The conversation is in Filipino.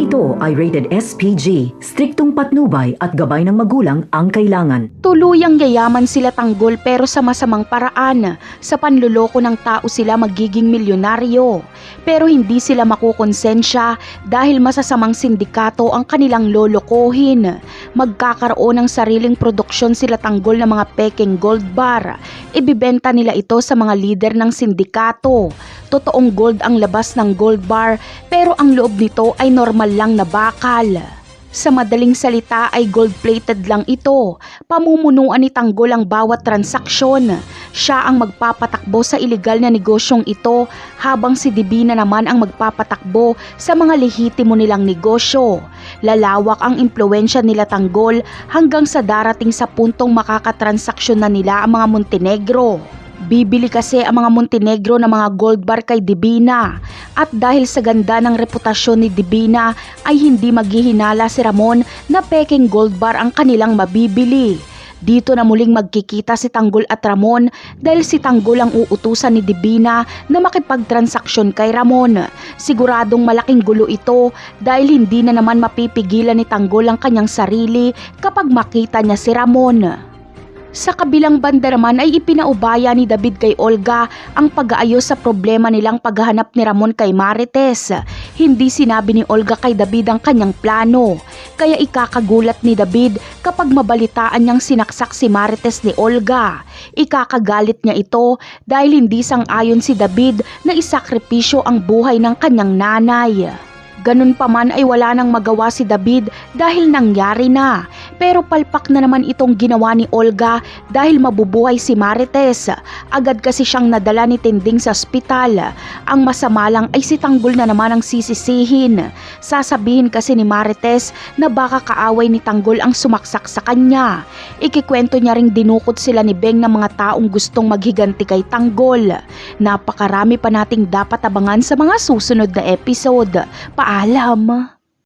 ito ay rated SPG, striktong patnubay at gabay ng magulang ang kailangan. Tuluyang yayaman sila tanggol pero sa masamang paraan. Sa panluloko ng tao sila magiging milyonaryo. Pero hindi sila makukonsensya dahil masasamang sindikato ang kanilang lolokohin. Magkakaroon ng sariling produksyon sila tanggol ng mga peking gold bar. Ibibenta nila ito sa mga lider ng sindikato. Totoong gold ang labas ng gold bar pero ang loob nito ay normal lang na bakal. Sa madaling salita ay gold-plated lang ito. Pamumunuan ni Tanggol ang bawat transaksyon. Siya ang magpapatakbo sa ilegal na negosyong ito habang si Divina naman ang magpapatakbo sa mga lehitimo nilang negosyo. Lalawak ang impluensya nila Tanggol hanggang sa darating sa puntong makakatransaksyon na nila ang mga Montenegro. Bibili kasi ang mga Montenegro ng mga gold bar kay Divina at dahil sa ganda ng reputasyon ni Divina ay hindi maghihinala si Ramon na peking gold bar ang kanilang mabibili. Dito na muling magkikita si Tanggol at Ramon dahil si Tanggol ang uutusan ni Divina na makipagtransaksyon kay Ramon. Siguradong malaking gulo ito dahil hindi na naman mapipigilan ni Tanggol ang kanyang sarili kapag makita niya si Ramon. Sa kabilang banda naman ay ipinaubaya ni David kay Olga ang pag-aayos sa problema nilang paghahanap ni Ramon kay Marites. Hindi sinabi ni Olga kay David ang kanyang plano. Kaya ikakagulat ni David kapag mabalitaan niyang sinaksak si Marites ni Olga. Ikakagalit niya ito dahil hindi sang-ayon si David na isakripisyo ang buhay ng kanyang nanay. Ganun pa man ay wala nang magawa si David dahil nangyari na. Pero palpak na naman itong ginawa ni Olga dahil mabubuhay si Marites. Agad kasi siyang nadala ni Tinding sa ospital. Ang masama lang ay si Tanggol na naman ang sisisihin. Sasabihin kasi ni Marites na baka kaaway ni Tanggol ang sumaksak sa kanya. Ikikwento niya ring dinukot sila ni Beng ng mga taong gustong maghiganti kay Tanggol. Napakarami pa nating dapat abangan sa mga susunod na episode. Paalam!